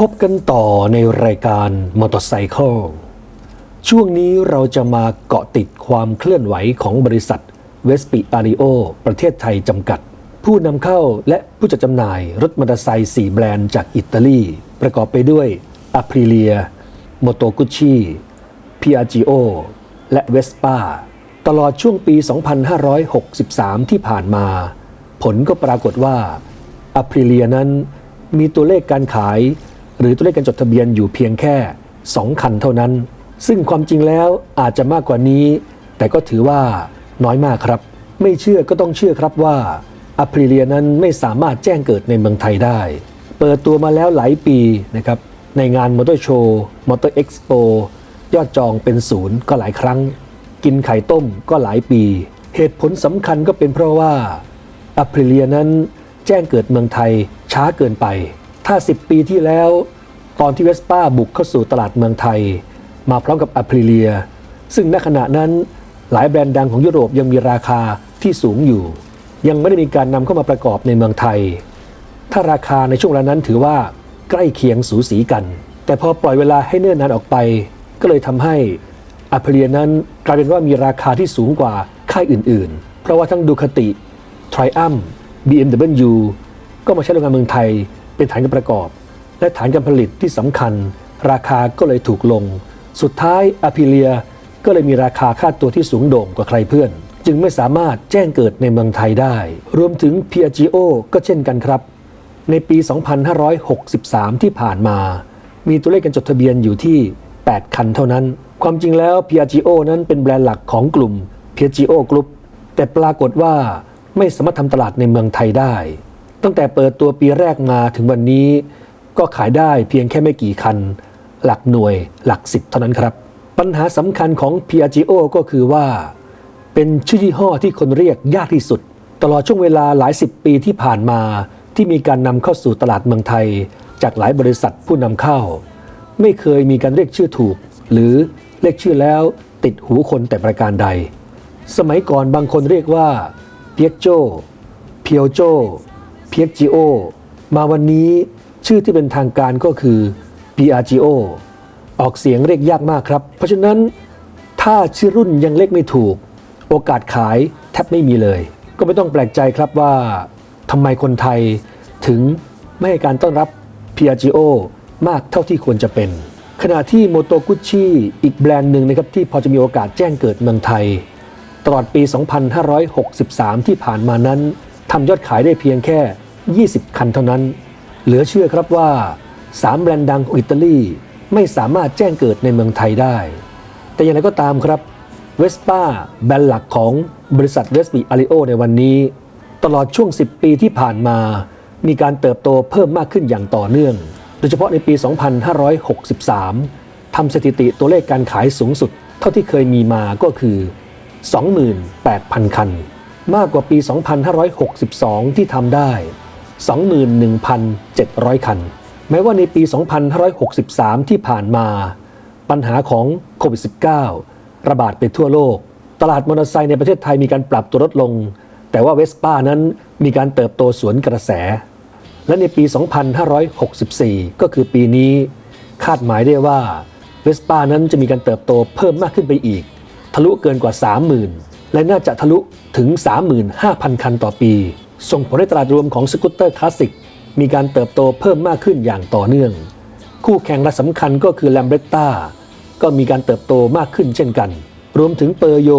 พบกันต่อในรายการมอเตอร์ไซค์ช่วงนี้เราจะมาเกาะติดความเคลื่อนไหวของบริษัทเวสปิอาริโอประเทศไทยจำกัด ผู้นำเข้าและผู้จัดจำหน่ายรถมอเตอร์ไซค์4แบรนด์จากอิตาลี ประกอบไปด้วย a p r i l i a m o t o g u c c i Piaggio และ Vespa ตลอดช่วงปี 2563 ที่ผ่านมา ผลก็ปรากฏว่า a p r i l i a นั้นมีตัวเลขการขาย หรือตัวเลขการจดทะเบียนอยู่เพียงแค่ 2 คันเท่านั้น ซึ่งความจริงแล้วอาจจะมากกว่านี้ แต่ก็ถือว่าน้อยมากครับ ไม่เชื่อก็ต้องเชื่อครับว่าอ p r i l i a นั้นไม่สามารถแจ้งเกิดในเมืองไทยได้ เปิดตัวมาแล้วหลายปีนะครับในงานมอเตอร์โชว์มอเตอร์เอ็กซ์โปยอดจองเป็นศูนย์ก็หลายครั้ง กินไข่ต้มก็หลายปี เหตุผลสำคัญก็เป็นเพราะว่าอ p r i l i a นั้นแจ้งเกิดเมืองไทยช้าเกินไป ถ้า 10 ปีที่แล้ว ตอนที่เวสป้าบุกเข้าสู่ตลาดเมืองไทย มาพร้อมกับอ p r i l i a ซึ่งณขณะนั้นหลายแบรนด์ดังของยุโรปยังมีราคาที่สูงอยู่ ยังไม่ได้มีการนำเข้ามาประกอบในเมืองไทย ถ้าราคาในช่วงเวลานั้นถือว่าใกล้เคียงสูสีกัน แต่พอปล่อยเวลาให้เนิ่นนานออกไป ก็เลยทำให้อ p r i l i a นั้นกลายเป็นว่ามีราคาที่สูงกว่าค่ายอื่น ๆ เพราะว่าทั้งดูคติ Triumph BMW ก็มาใช้โรงงานเมืองไทย เป็นฐานการประกอบ และฐานการผลิตที่สำคัญ ราคาก็เลยถูกลง สุดท้ายอ p ิเลียก็เลยมีราคาค่าตัวที่สูงโด่งกว่าใครเพื่อน จึงไม่สามารถแจ้งเกิดในเมืองไทยได้ รวมถึง Piaggio ก็เช่นกันครับ ในปี 2563 ที่ผ่านมา มีตัวเลขการจดทะเบียนอยู่ที่ 8 คันเท่านั้น ความจริงแล้ว Piaggio นั้นเป็นแบรนด์หลักของกลุ่ม Piaggio Group แต่ปรากฏว่าไม่สามารถทำตลาดในเมืองไทยได้ ตั้งแต่เปิดตัวปีแรกมาถึงวันนี้ ก็ขายได้เพียงแค่ไม่กี่คัน หลักหน่วยหลักสิบเท่านั้นครับ ปัญหาสำคัญของ Piaggio ก็คือว่า เป็นชื่อยี่ห้อที่คนเรียกยากที่สุด ตลอดช่วงเวลาหลายสิบปีที่ผ่านมาที่มีการนำเข้าสู่ตลาดเมืองไทย จากหลายบริษัทผู้นำเข้า ไม่เคยมีการเรียกชื่อถูก หรือเรียกชื่อแล้วติดหูคนแต่ประการใด สมัยก่อนบางคนเรียกว่าเปียกโจเพียวโจ เพียกจิโอมาวันนี้ชื่อที่เป็นทางการก็คือ Piaggio ออกเสียงเรียกยากมากครับ เพราะฉะนั้นถ้าชื่อรุ่นยังเรียกไม่ถูก โอกาสขายแทบไม่มีเลย ก็ไม่ต้องแปลกใจครับว่าทำไมคนไทยถึงไม่ให้การต้อนรับ Piaggio มากเท่าที่ควรจะเป็น ขณะที่ Moto Gucci อีกแบรนด์หนึ่งนะครับที่พอจะมีโอกาสแจ้งเกิดเมืองไทย ตลอดปี 2563 ที่ผ่านมานั้นทำยอดขายได้เพียงแค่ 20 คันเท่านั้น เหลือเชื่อครับว่า 3 แบรนด์ดังของอิตาลีไม่สามารถแจ้งเกิดในเมืองไทยได้ แต่อย่างไรก็ตามครับเวสป้าแบรนด์หลักของบริษัทเวสปิอาริโอในวันนี้ ตลอดช่วง 10 ปีที่ผ่านมา มีการเติบโตเพิ่มมากขึ้นอย่างต่อเนื่อง โดยเฉพาะในปี 2563 ทำสถิติตัวเลขการขายสูงสุด เท่าที่เคยมีมาก็คือ 28,000 คัน มากกว่าปี 2562 ที่ทำได้ 21,700 คัน แม้ว่าในปี 2563 ที่ผ่านมา ปัญหาของโควิด -19 ระบาดไปทั่วโลก ตลาดมอเตอร์ไซค์ในประเทศไทยมีการปรับตัวลดลง แต่ว่าเวสป้านั้นมีการเติบโตสวนกระแส และในปี 2564 ก็คือปีนี้ คาดหมายได้ว่าเวสป้านั้นจะมีการเติบโตเพิ่มมากขึ้นไปอีก ทะลุเกินกว่า 30,000 และน่าจะทะลุถึง 35,000 คันต่อปี ส่งผลให้ตลาดรวมของสกูตเตอร์คลาสสิกมีการเติบโตเพิ่มมากขึ้นอย่างต่อเนื่อง คู่แข่งรายสำคัญก็คือแลมเบรตตาก็มีการเติบโตมากขึ้นเช่นกัน รวมถึงเปอร์โย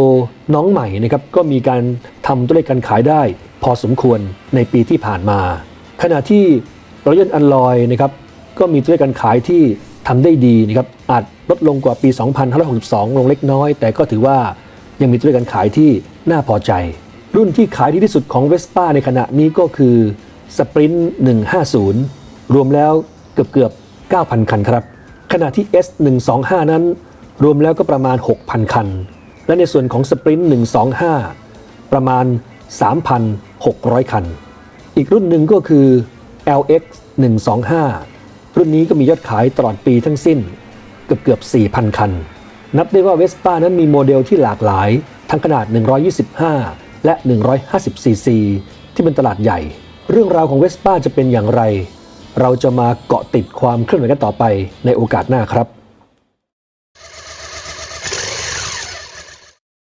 น้องใหม่นะครับก็มีการทำตัวเลขการขายได้ พอสมควรในปีที่ผ่านมา ขณะที่รอยัลอันลอยนะครับก็มีตัวเลขการขายที่ทำได้ดีนะครับอาจลดลงกว่าปี 2562 ลงเล็กน้อย แต่ก็ถือว่ายังมีตัวเลขการขายที่น่าพอใจ รุ่นที่ขายดีที่สุดของ Vespa ในขณะนี้ก็คือ Sprint 150 รวมแล้วเกือบเกือบ 9,000 คันครับ ขณะที่ S 125 นั้น รวมแล้วก็ประมาณ 6,000 คัน และในส่วนของ Sprint 125 ประมาณ 3,600 คัน อีกรุ่นหนึ่งก็คือ LX 125 รุ่นนี้ก็มียอดขายตลอดปีทั้งสิ้น เกือบเกือบ 4,000 คัน นับได้ว่าเวสป้านั้นมีโมเดลที่หลากหลาย ทั้งขนาด 125 และ 150cc ที่เป็นตลาดใหญ่ เรื่องราวของเวสป้าจะเป็นอย่างไร เราจะมาเกาะติดความเคลื่อนไหวกันต่อไปในโอกาสหน้าครับ